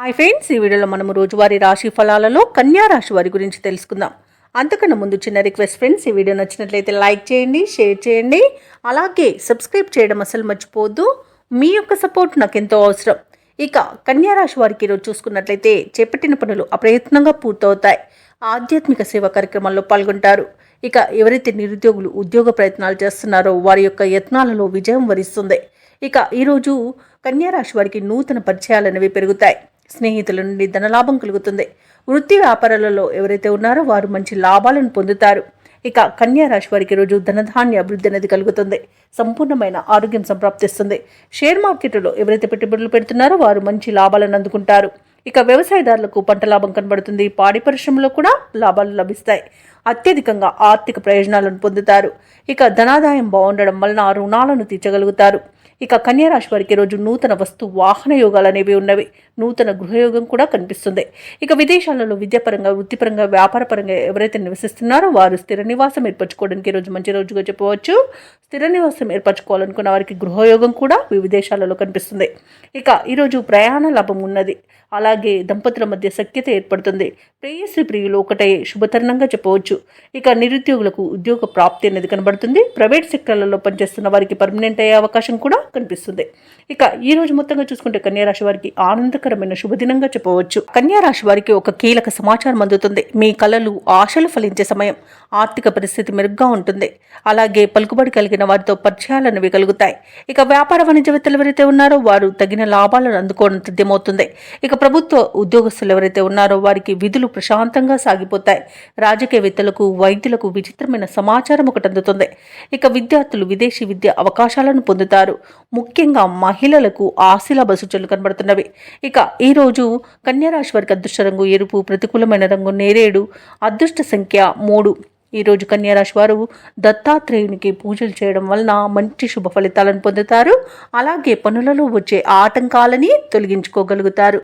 Hi friends ఈ వీడియోలో మనము రోజువారీ రాశి ఫలాలలో కన్యా రాశి వారి గురించి తెలుసుకుందాం. అంతకన్నా ముందు చిన్న రిక్వెస్ట్ ఫ్రెండ్స్ ఈ వీడియో నచ్చినట్లయితే లైక్ చేయండి షేర్ చేయండి. అలాగే సబ్స్క్రైబ్ చేయడం అసలు మర్చిపోవద్దు. మీ యొక్క సపోర్ట్ నాకు ఎంతో అవసరం. ఇక కన్యా రాశి వారికి ఈరోజు చూసుకున్నట్లయితే చేపట్టిన పనులు అప్రయత్నంగా పూర్తవుతాయి. ఆధ్యాత్మిక సేవా కార్యక్రమాల్లో పాల్గొంటారు. ఇక ఎవరైతే నిరుద్యోగులు ఉద్యోగ ప్రయత్నాలు చేస్తున్నారో వారి యొక్క యత్నాలలో విజయం వరిస్తుంది. ఇక ఈరోజు కన్యా రాశి వారికి నూతన పరిచయాలు అనేవి పెరుగుతాయి. స్నేహితుల నుండి ధనలాభం కలుగుతుంది. వృత్తి వ్యాపారాలలో ఎవరైతే ఉన్నారో వారు మంచి లాభాలను పొందుతారు. ఇక కన్యా రాశి వారికి రోజు ధనధాన్య అభివృద్ధి అనేది కలుగుతుంది. సంపూర్ణమైన ఆరోగ్యం సంప్రాప్తిస్తుంది. షేర్ మార్కెట్లో ఎవరైతే పెట్టుబడులు పెడుతున్నారో వారు మంచి లాభాలను అందుకుంటారు. ఇక వ్యవసాయదారులకు పంట లాభం కనబడుతుంది. పాడి పరిశ్రమలో కూడా లాభాలు లభిస్తాయి. అత్యధికంగా ఆర్థిక ప్రయోజనాలను పొందుతారు. ఇక ధనాదాయం బాగుండడం వలన రుణాలను తీర్చగలుగుతారు. ఇక కన్యారాశి వారికి రోజు నూతన వస్తు వాహన యోగాలు అనేవి ఉన్నవి. నూతన గృహయోగం కూడా కనిపిస్తుంది. ఇక విదేశాలలో విద్యాపరంగా వృత్తిపరంగా వ్యాపారపరంగా ఎవరైతే నివసిస్తున్నారో వారు స్థిర నివాసం ఏర్పరచుకోవడానికి ఈ రోజు మంచి రోజుగా చెప్పవచ్చు. స్థిర నివాసం ఏర్పరచుకోవాలనుకున్న వారికి గృహయోగం కూడా విదేశాలలో కనిపిస్తుంది. ఇక ఈరోజు ప్రయాణ లాభం ఉన్నది. అలాగే దంపతుల మధ్య సఖ్యత ఏర్పడుతుంది. ప్రేయసి ప్రియులు ఒకటే శుభతరుణంగా చెప్పవచ్చు. ఇక నిరుద్యోగులకు ఉద్యోగ ప్రాప్తి అనేది కనబడుతుంది. ప్రైవేట్ సెక్టర్లలో పనిచేస్తున్న వారికి పర్మనెంట్ అయ్యే అవకాశం కూడా కనిపిస్తుంది ఇక ఈ రోజు మొత్తంగా చూసుకుంటే కన్యారాశి వారికి ఆనందకరమైన శుభదినంగా చెప్పవచ్చు. కన్యారాశి వారికి ఒక కీలక సమాచారం అందుతుంది. మీ కళలు ఆశలు ఫలించే సమయం ఆర్థిక పరిస్థితి మెరుగ్గా ఉంటుంది. అలాగే పలుకుబడి కలిగిన వారితో పరిచయాలు అనేవి కలుగుతాయి. ఇక వ్యాపార వాణిజ్యవేత్తలు ఎవరైతే ఉన్నారో వారు తగిన లాభాలను అందుకోవడం తథ్యమవుతుంది ఇక ప్రభుత్వ ఉద్యోగస్తులు ఎవరైతే ఉన్నారో వారికి విధులు ప్రశాంతంగా సాగిపోతాయి. రాజకీయవేత్తలకు వైద్యులకు విచిత్రమైన సమాచారం ఒకటి అందుతుంది. ఇక విద్యార్థులు విదేశీ విద్య అవకాశాలను పొందుతారు. ముఖ్యంగా మహిళలకు ఆశీలాభ సూచనలు కనబడుతున్నవి. ఇక ఈ రోజు కన్యారాశి వారికి అదృష్ట రంగు ఎరుపు ప్రతికూలమైన రంగు నేరేడు అదృష్ట సంఖ్య మూడు. ఈ రోజు కన్యారాశి వారు దత్తాత్రేయునికి పూజలు చేయడం వలన మంచి శుభ ఫలితాలను పొందుతారు. అలాగే పనులలో వచ్చే ఆటంకాలని తొలగించుకోగలుగుతారు.